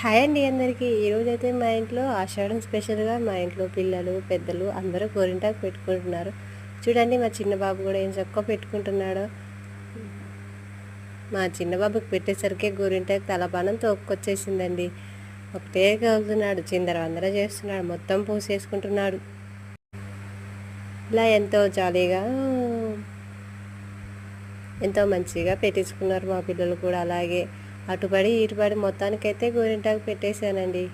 Hi అండి అందరికీ. ఈరోజైతే మా ఇంట్లో ఆషాఢం స్పెషల్గా మా ఇంట్లో పిల్లలు పెద్దలు అందరూ గోరింటాకు పెట్టుకుంటున్నారు. చూడండి మా చిన్న బాబు కూడా ఏం చక్కగా పెట్టుకుంటున్నాడో. మా చిన్న బాబుకి పెట్టేసరికి గోరింటాకు తలపానం తోక్కొచ్చేసిందండి. ఒకటే కలుగుతున్నాడు చిందర వందర చేస్తున్నాడు మొత్తం పూసేసుకుంటున్నాడు. ఇలా ఎంతో జాలీగా ఎంతో మంచిగా పెట్టించుకున్నారు మా పిల్లలు కూడా అలాగే. అటుపడి ఇటుపడి మొత్తానికైతే గోరింటాకు పెట్టేశానండి.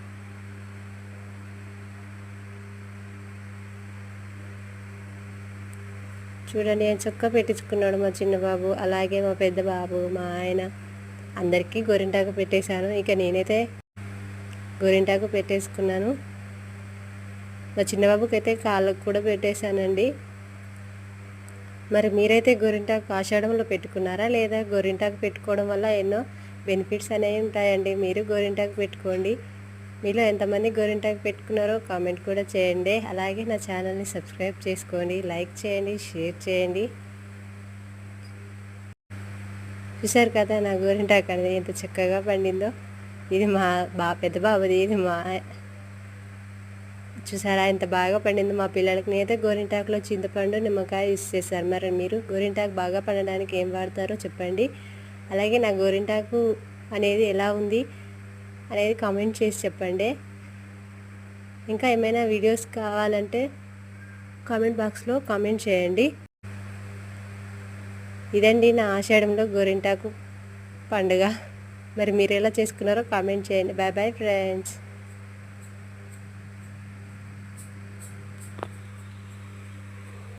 చూడండి ఆయన చొక్క పెట్టించుకున్నాడు మా చిన్న బాబు అలాగే మా పెద్ద బాబు మా ఆయన. అందరికీ గోరింటాకు పెట్టేశాను. ఇక నేనైతే గోరింటాకు పెట్టేసుకున్నాను. మా చిన్నబాబుకి అయితే కాళ్ళకు కూడా పెట్టేశానండి. మరి మీరైతే గోరింటాకు ఆషాఢంలో పెట్టుకున్నారా? లేదా గోరింటాకు పెట్టుకోవడం వల్ల ఎన్నో బెనిఫిట్స్ అనేవి ఉంటాయండి. మీరు గోరింటాకు పెట్టుకోండి. మీలో ఎంతమంది గోరింటాకు పెట్టుకున్నారో కామెంట్ కూడా చేయండి. అలాగే నా ఛానల్ని సబ్స్క్రైబ్ చేసుకోండి. లైక్ చేయండి షేర్ చేయండి. చూసారు కదా నా గోరింటాకు అనేది ఎంత చక్కగా పండిందో. ఇది మా బా పెద్ద బాబుది. ఇది మా చూసారా ఎంత బాగా పండిందో. మా పిల్లలకి నేనైతే గోరింటాకులో చింతపండు నిమ్మకాయ యూస్ చేశారు మరి మీరు గోరింటాకు బాగా పండడానికి ఏం వాడతారో చెప్పండి. అలాగే నా గోరింటాకు అనేది ఎలా ఉంది అనేది కామెంట్ చేసి చెప్పండి. ఇంకా ఏమైనా వీడియోస్ కావాలంటే కామెంట్ బాక్స్లో కామెంట్ చేయండి. ఇదండి నా ఆషాఢంలో గోరింటాకు పండుగ. మరి మీరు ఎలా చేసుకున్నారో కామెంట్ చేయండి. Bye bye friends